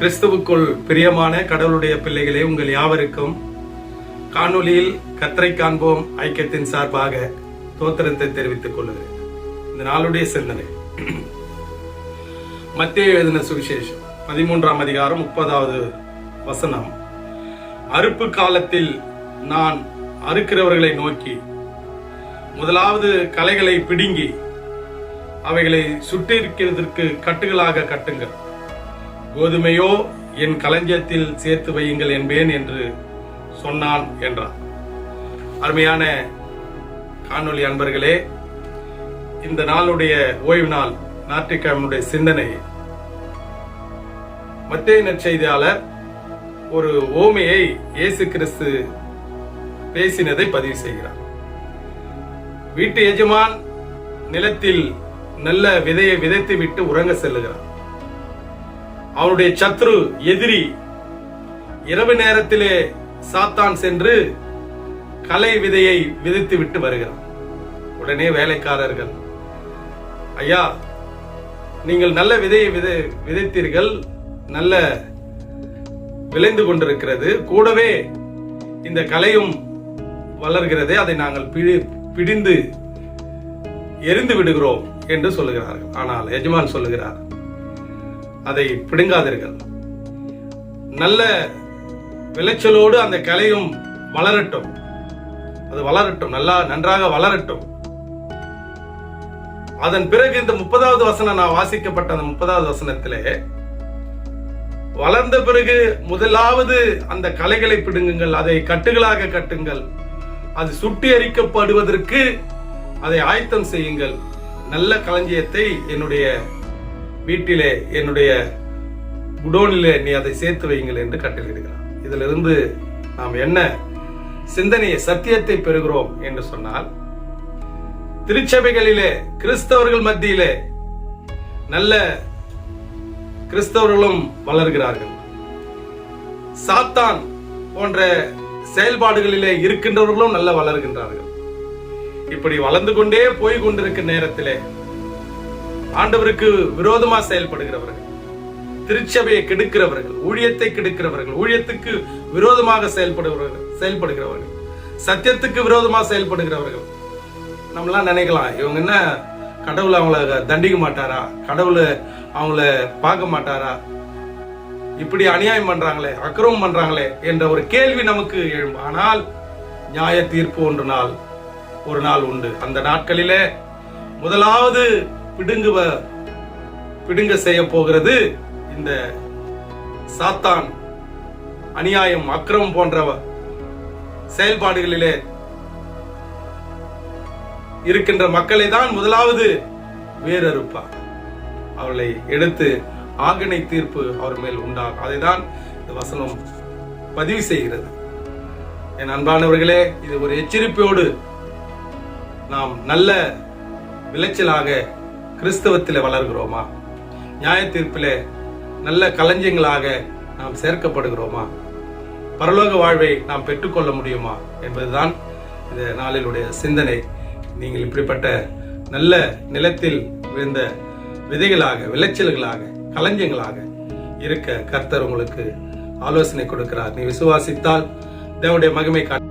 கிறிஸ்துவுக்குள் பிரியமான கடவுளுடைய பிள்ளைகளே உங்கள் யாவருக்கும் காணொளியில் கத்தரை காண்போம் ஐக்கியத்தின் சார்பாக தோத்திரத்தை தெரிவித்துக் கொள்கிறேன். இந்த நாளுடைய சிந்தனை. மத்திய எழுதின சுவிசேஷம் பதிமூன்றாம் அதிகாரம் முப்பதாவது வசனம். அறுப்பு காலத்தில் நான் அறுக்கிறவர்களை நோக்கி முதலாவது கலைகளை பிடுங்கி அவைகளை சுட்டிருக்கிறதற்கு கட்டுகளாக கட்டுங்கள். கோதுமையோ என் களஞ்சியத்தில் சேர்த்து வையுங்கள் என்பேன் என்று சொன்னான் என்றார் அருமையான காணொளி அன்பர்களே இந்த நாளுடைய ஓய்வு நாள் ஞாயிற்றுக்கிழமையுடைய சிந்தனை. மத்திய நற்செய்தியாளர் ஒரு ஓமையை இயேசு கிறிஸ்து பேசினதை பதிவு செய்கிறார். வீட்டு எஜமான் நிலத்தில் நல்ல விதையை விதைத்து விட்டு உறங்க செல்லுகிறார். அவனுடைய சத்ரு எதிரி. இரவு நேரத்திலே சாத்தான் சென்று கலை விதையை விதைத்து விட்டு வருகிறான். உடனே வேலைக்காரர்கள் ஐயா நீங்கள் நல்ல விதையை விதை விதைத்தீர்கள். நல்ல விளைந்து கொண்டிருக்கிறது. கூடவே இந்த கலையும் வளர்கிறதே. அதை நாங்கள் பிடி- பிடிந்து எரிந்து விடுகிறோம் என்று சொல்லுகிறார்கள். ஆனால் எஜமான் சொல்லுகிறார் அதை பிடுங்காதீர்கள். நல்ல விளைச்சலோடு அந்த கலையும் வளரட்டும். அது வளரட்டும் நல்லா நன்றாக வளரட்டும். அதன் பிறகு இந்த முப்பதாவது வசனம் நான் வாசிக்கப்பட்ட அந்த முப்பதாவது வசனத்திலே வளர்ந்த பிறகு முதலாவது அந்த கலைகளை பிடுங்குங்கள் அதை கட்டுகளாக கட்டுங்கள். அது சுட்டி அரிக்கப்படுவதற்கு அதை ஆயத்தம் செய்யுங்கள். நல்ல களஞ்சியத்தை என்னுடைய வீட்டிலே என்னுடைய குடோனிலே நீ அதை சேர்த்து வையுங்கள் என்று கட்டளையிடுகிறான். இதிலிருந்து நாம் என்ன சிந்தனையை சத்தியத்தை பெறுகிறோம் என்று சொன்னால் திருச்சபைகளிலே கிறிஸ்தவர்கள் மத்தியிலே நல்ல கிறிஸ்தவர்களும் வளர்கிறார்கள். சாத்தான் போன்ற செயல்பாடுகளிலே இருக்கின்றவர்களும் நல்ல வளர்கின்றார்கள். இப்படி வளர்ந்து கொண்டே போய் கொண்டிருக்கிற நேரத்திலே ஆண்டவருக்கு விரோதமா செயல்படுகிறவர்கள் திருச்சபையை கெடுக்கிறவர்கள் ஊழியத்தை கெடுக்கிறவர்கள் ஊழியத்துக்கு விரோதமாக செயல்படுகிறவர்கள் செயல்படுகிறவர்கள் சத்தியத்துக்கு விரோதமாக செயல்படுகிறவர்கள். நம்மளாம் நினைக்கலாம் இவங்க என்ன கடவுள் அவங்கள தண்டிக்க மாட்டாரா? கடவுள் அவங்கள பார்க்க மாட்டாரா? இப்படி அநியாயம் பண்றாங்களே அக்கிரமம் பண்றாங்களே என்ற ஒரு கேள்வி நமக்கு எழும். ஆனால் நியாய தீர்ப்பு ஒன்று நாள் ஒரு நாள் உண்டு. அந்த நாட்களிலே முதலாவது பிடுங்குவ பிடுங்க செய்ய போகிறது இந்த சாத்தான் அநியாயம் அக்கிரமம் போன்ற செயல்பாடுகளிலே இருக்கின்ற மக்களை தான் முதலாவது வேறறுப்பார் அவளை எடுத்து ஆகணை தீர்ப்பு அவர் மேல் உண்டாகும் அதைதான் இந்த வசனம் பதிவு செய்கிறது. என் அன்பானவர்களே இது ஒரு எச்சரிப்போடு நாம் நல்ல விளைச்சலாக கிறிஸ்தவத்தில் வளர்கிறோமா? நியாய தீர்ப்பில் நல்ல களஞ்சியங்களாக நாம் சேர்க்கப்படுகிறோமா? பரலோக வாழ்வை நாம் பெற்றுக்கொள்ள முடியுமா? என்பதுதான் இந்த நாளிலுடைய சிந்தனை. நீங்கள் இப்படிப்பட்ட நல்ல நிலத்தில் விழுந்த விதைகளாக விளைச்சல்களாக களஞ்சியங்களாக இருக்க கர்த்தர் உங்களுக்கு ஆலோசனை கொடுக்கிறார். நீ விசுவாசித்தால் தேவனுடைய மகிமை காட்டு